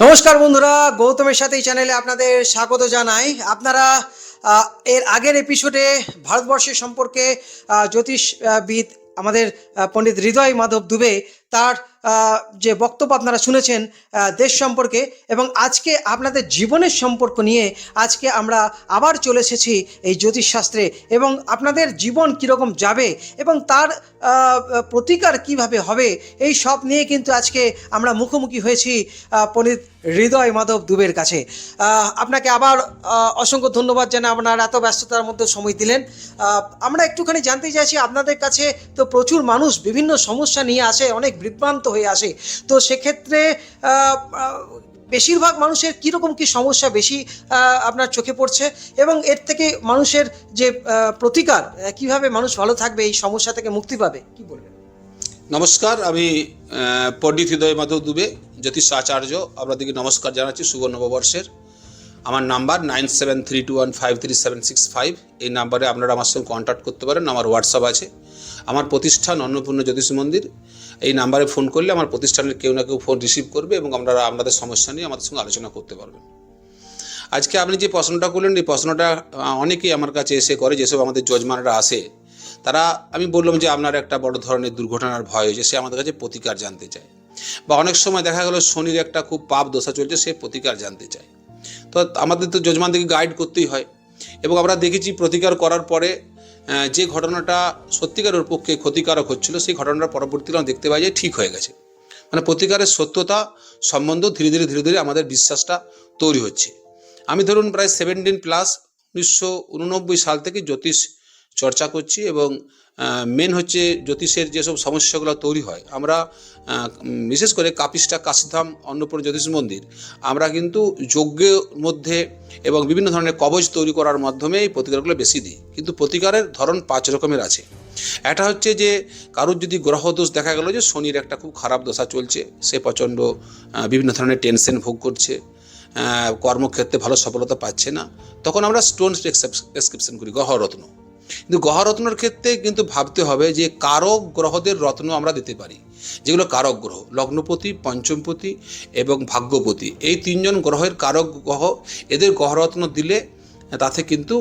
নমস্কার বন্ধুরা, গৌতমের সাথে এই চ্যানেলে আপনাদের স্বাগত জানাই। আপনারা এর আগের এপিসোডে ভারতবর্ষের সম্পর্কে জ্যোতিষবিদ আমাদের পণ্ডিত হৃদয় মাধব দুবে তার যে বক্তব্য আপনারা শুনেছেন দেশ সম্পর্কে এবং আজকে আপনাদের জীবনের সম্পর্ক নিয়ে আজকে আমরা আবার চলে এসেছি এই জ্যোতিষশাস্ত্রে এবং আপনাদের জীবন কীরকম যাবে এবং তার প্রতিকার কীভাবে হবে, এই সব নিয়ে কিন্তু আজকে আমরা মুখোমুখি হয়েছি পণ্ডিত হৃদয় মাধব দুবের কাছে। আপনাকে আবার অসংখ্য ধন্যবাদ জানাই আপনার এত ব্যস্ততার মধ্যে সময় দিলেন। আমরা একটুখানি জানতে চাইছি, আপনাদের কাছে তো প্রচুর মানুষ বিভিন্ন সমস্যা নিয়ে আসে, অনেক বিভ্রান্ত হয়ে আসে। তো সেক্ষেত্রে বেশিরভাগ মানুষের কীরকম কী সমস্যা বেশি আপনার চোখে পড়ছে? এবং এর থেকে মানুষের যে প্রতিকার কীভাবে মানুষ ভালো থাকবে, এই সমস্যা থেকে মুক্তি পাবে? কি বলবেন? নমস্কার, আমি পণ্ডিত হৃদয় মাধব দুবে জ্যোতিষ আচার্য আপনাদেরকে নমস্কার জানাচ্ছি শুভ নববর্ষের। আমার number nine seven three two one five three seven six five. এই নাম্বারে আপনারা আমার সঙ্গে কন্ট্যাক্ট করতে পারেন, আমার হোয়াটসঅ্যাপ আছে। আমার প্রতিষ্ঠান অন্নপূর্ণ জ্যোতিষ মন্দির। এই নাম্বারে ফোন করলে আমার প্রতিষ্ঠানের কেউ না কেউ ফোন রিসিভ করবে এবং আপনারা আপনাদের সমস্যা নিয়ে আমাদের সঙ্গে আলোচনা করতে পারবেন। আজকে আপনি যে প্রশ্নটা করলেন, এই প্রশ্নটা অনেকেই আমার কাছে এসে করে যেসব আমাদের যজমানরা আসে। তারা, আমি বললাম যে আপনার একটা বড় ধরনের দুর্ঘটনার ভয় হয়েছে, সে আমাদের কাছে প্রতিকার জানতে চায়। বা অনেক সময় দেখা গেল শনির একটা খুব পাপ দশা চলছে, সে প্রতিকার জানতে চায়। তো আমাদের তো যজমানদেরকে গাইড করতেই হয়। এবং আমরা দেখেছি প্রতিকার করার পরে যে ঘটনাটা সত্যিকারের পক্ষে ক্ষতিকারক হচ্ছিল, সেই ঘটনাটা পরবর্তীতে আমরা দেখতে পাই যে ঠিক হয়ে গেছে। মানে প্রতিকারের সত্যতা সম্বন্ধ ধীরে ধীরে ধীরে ধীরে আমাদের বিশ্বাসটা তৈরি হচ্ছে। আমি ধরুন প্রায় সেভেন্টিন প্লাস উনিশশো উননব্বই সাল থেকে জ্যোতিষ চর্চা করছি এবং মেন হচ্ছে জ্যোতিষের যেসব সমস্যাগুলো তৈরি হয়। আমরা বিশেষ করে কাপিস্টা কাশিধাম, অন্নপূর্ণ জ্যোতিষ মন্দির, আমরা কিন্তু যজ্ঞের মধ্যে এবং বিভিন্ন ধরনের কবচ তৈরি করার মাধ্যমে এই প্রতিকারগুলো বেশি দিই। কিন্তু প্রতিকারের ধরন পাঁচ রকমের আছে। একটা হচ্ছে যে, কারোর যদি গ্রহ দোষ দেখা গেল যে, শনির একটা খুব খারাপ দশা চলছে, সে প্রচণ্ড বিভিন্ন ধরনের টেনশন ভোগ করছে কর্মক্ষেত্রে ভালো সফলতা পাচ্ছে না, তখন আমরা স্টোন প্রেসক্রিপশন করি, গ্রহরত্ন। কিন্তু গ্রহরত্নর ক্ষেত্রে কিন্তু ভাবতে হবে যে কারক গ্রহদের রত্ন আমরা দিতে পারি। যেগুলো কারক গ্রহ, লগ্নপতি, পঞ্চমপতি এবং ভাগ্যপতি। এই তিনজন গ্রহের কারক গ্রহ এদের গ্রহরত্ন দিলে তাতে কিন্তু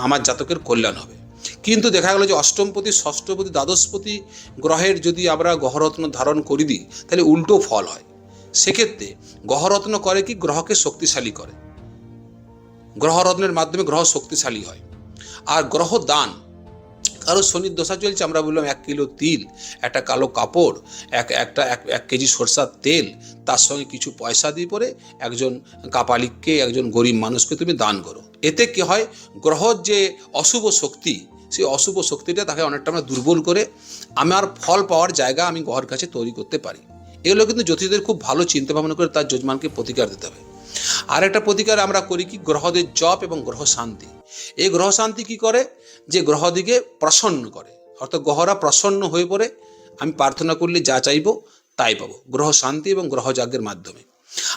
আমার জাতকের কল্যাণ হবে। কিন্তু দেখা গেলো যে অষ্টমপতি, ষষ্ঠপতি, দ্বাদশপতি গ্রহের যদি আমরা গ্রহরত্ন ধারণ করে দিই, তাহলে উল্টো ফল হয়। সেক্ষেত্রে গ্রহরত্ন করে কি? গ্রহকে শক্তিশালী করে। গ্রহরত্নের মাধ্যমে গ্রহ শক্তিশালী হয়। আর গ্রহ দান। কারও শনির দশা চলছে, আমরা বললাম এক কিলো তিল, একটা কালো কাপড়, এক, একটা, এক এক কেজি সরষার তেল, তার সঙ্গে কিছু পয়সা দিয়ে পরে একজন কাপালিককে, একজন গরিব মানুষকে তুমি দান করো। এতে কি হয়, গ্রহর যে অশুভ শক্তি, সেই অশুভ শক্তিটা তাকে অনেকটা আমরা দুর্বল করে আমার ফল পাওয়ার জায়গা আমি গ্রহের কাছে তৈরি করতে পারি। এগুলো কিন্তু জ্যোতিষদের খুব ভালো চিন্তা ভাবনা করে তার যজমানকে প্রতিকার দিতে হবে। আর একটা প্রতিকার আমরা করি কি? গ্রহদের জপ এবং গ্রহ শান্তি এই গ্রহ শান্তি কি করে? যে গ্রহদিকে প্রসন্ন করে। অর্থাৎ গ্রহরা প্রসন্ন হয়ে পড়ে, আমি প্রার্থনা করলে যা চাইব তাই পাবো। গ্রহ শান্তি এবং গ্রহ যজ্ঞের মাধ্যমে।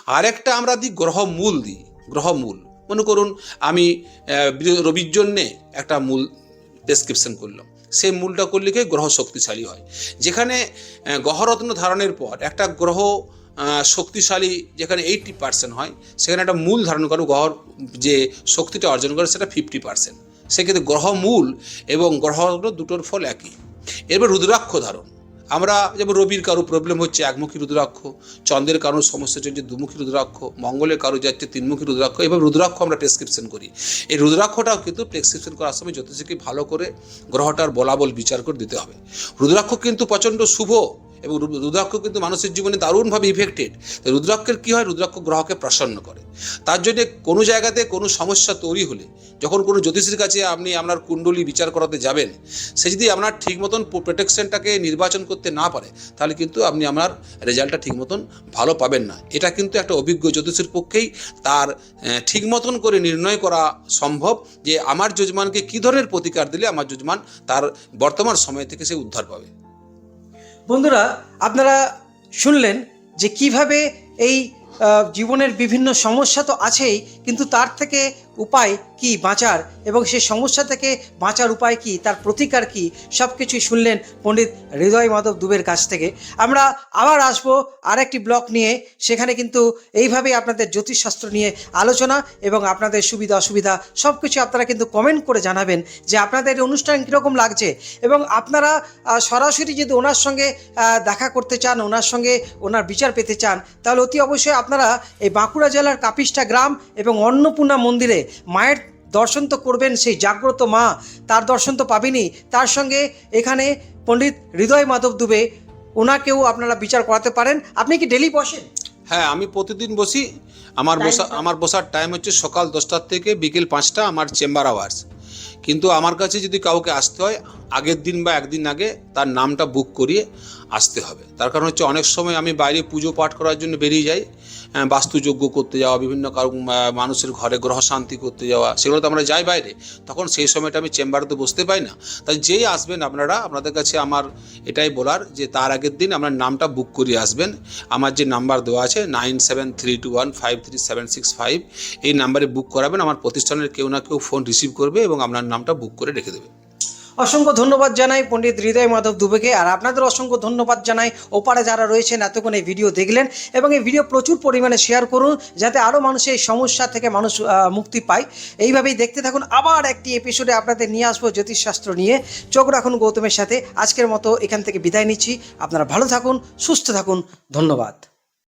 আর একটা আমরা দিই গ্রহ মূল দিই গ্রহ মূল মনে করুন, আমি রবির জন্যে একটা মূল প্রেসক্রিপশন করলাম। সেই মূলটা করলে কি? গ্রহ শক্তিশালী হয়। যেখানে গ্রহরত্ন ধারণের পর একটা গ্রহ শক্তিশালী যেখানে এইটটি পার্সেন্ট হয়, সেখানে একটা মূল ধারণ করে গ্রহর যে শক্তিটা অর্জন করে সেটা ফিফটি পার্সেন্ট সেক্ষেত্রে গ্রহ মূল এবং গ্রহরত্ন দুটোর ফল একই। এরপর রুদ্রাক্ষ ধারণ। আমরা যেমন রবির কারও প্রবলেম হচ্ছে একমুখী রুদ্রাক্ষ, চন্দ্রের কারও সমস্যা চলছে দুমুখী রুদ্রাক্ষ, মঙ্গলের কারও যাচ্ছে তিনমুখী রুদ্রাক্ষ, এভাবে রুদ্রাক্ষ আমরা প্রেসক্রিপশন করি। এই রুদ্রাক্ষটাও কিন্তু প্রেসক্রিপশন করার সময় জ্যোতিষীকে ভালো করে গ্রহটার বলাবল বিচার করে দিতে হবে। রুদ্রাক্ষ কিন্তু প্রচণ্ড শুভ এবং রুদ্রাক্ষ কিন্তু মানুষের জীবনে দারুণভাবে ইফেক্টেড রুদ্রাক্ষের কী হয়? রুদ্রাক্ষ গ্রহকে প্রসন্ন করে। তার জন্যে কোনো জায়গাতে কোনো সমস্যা তৈরি হলে, যখন কোনো জ্যোতিষীর কাছে আপনি আপনার কুণ্ডলী বিচার করাতে যাবেন, সে যদি আপনার ঠিক মতন প্রোটেকশনটাকে নির্বাচন করতে না পারে, তাহলে কিন্তু আপনি আপনার রেজাল্টটা ঠিক মতন ভালো পাবেন না। এটা কিন্তু একটা অভিজ্ঞ জ্যোতিষীর পক্ষেই তার ঠিক মতন করে নির্ণয় করা সম্ভব যে আমার যজমানকে কী ধরনের প্রতিকার দিলে আমার যজমান তার বর্তমান সময় থেকে সে উদ্ধার পাবে। বন্ধুরা আপনারা শুনলেন যে কীভাবে এই জীবনের বিভিন্ন সমস্যা তো আছেই কিন্তু তার থেকে উপায় কি বাঁচার এবং সেই সমস্যা থেকে বাঁচার উপায় কি, তার প্রতিকার কি সব কিছুই শুনলেন পণ্ডিত হৃদয় মাধব দুবের কাছ থেকে। আমরা আবার আসব আর একটি ব্লক নিয়ে, সেখানে কিন্তু এইভাবেই আপনাদের জ্যোতিষশাস্ত্র নিয়ে আলোচনা এবং আপনাদের সুবিধা, অসুবিধা সব কিছু আপনারা কিন্তু কমেন্ট করে জানাবেন যে আপনাদের অনুষ্ঠান কীরকম লাগছে এবং আপনারা সরাসরি যদি ওনার সঙ্গে দেখা করতে চান, ওনার সঙ্গে ওনার বিচার পেতে চান, তাহলে অতি অবশ্যই আপনারা এই বাঁকুড়া জেলার কাপিষ্ঠা গ্রাম এবং অন্নপূর্ণা মন্দিরে মায়ের দর্শন তো করবেন সেই জাগ্রত মা তার দর্শন তো পাবিনি তার সঙ্গে এখানে পণ্ডিত হৃদয় মাধব দুবে ওনাকেও আপনারা বিচার করাতে পারেন। আপনি কি ডেলি বসেন? হ্যাঁ আমি প্রতিদিন বসি। আমার বসা আমার বসার টাইম হচ্ছে সকাল দশটার থেকে বিকেল পাঁচটা আমার চেম্বার আওয়ার্স কিন্তু আমার কাছে যদি কাউকে আসতে হয় আগের দিন বা একদিন আগে তার নামটা বুক করিয়ে আসতে হবে। তার কারণ হচ্ছে অনেক সময় আমি বাইরে পুজো পাঠ করার জন্য বেরিয়ে যাই আহ, বাস্তুযজ্ঞ করতে যাওয়া বিভিন্ন কারও মানুষের ঘরে গ্রহ শান্তি করতে যাওয়া সেগুলো তো আমরা যাই বাইরে তখন সেই সময়টা আমি চেম্বারে তো বসতে পাই না। তাই যেই আসবেন আপনারা আপনাদের কাছে আমার এটাই বলার যে তার আগের দিন আপনার নামটা বুক করিয়ে আসবেন। আমার যে নাম্বার দেওয়া আছে nine seven three two one five three seven six five এই নাম্বারে বুক করাবেন। আমার প্রতিষ্ঠানের কেউ না কেউ ফোন রিসিভ করবে এবং আপনার নামটা বুক করে রেখে দেবে অসংখ্য ধন্যবাদ জানাই পণ্ডিত হৃদয় মাধব দুবেকে, আর আপনাদের অসংখ্য ধন্যবাদ জানাই ওপারে যারা রয়েছেন এতক্ষণ এই ভিডিও দেখলেন, এবং এই ভিডিও প্রচুর পরিমাণে শেয়ার করুন, যাতে আরও মানুষ এই সমস্যা থেকে মানুষ মুক্তি পায়। এইভাবেই দেখতে থাকুন আবার একটি এপিসোডে আপনাদের নিয়ে আসব জ্যোতিষশাস্ত্র নিয়ে। চোখ রাখুন গৌতমের সাথে, আজকের মতো এখান থেকে বিদায় নিচ্ছি। আপনারা ভালো থাকুন, সুস্থ থাকুন, ধন্যবাদ।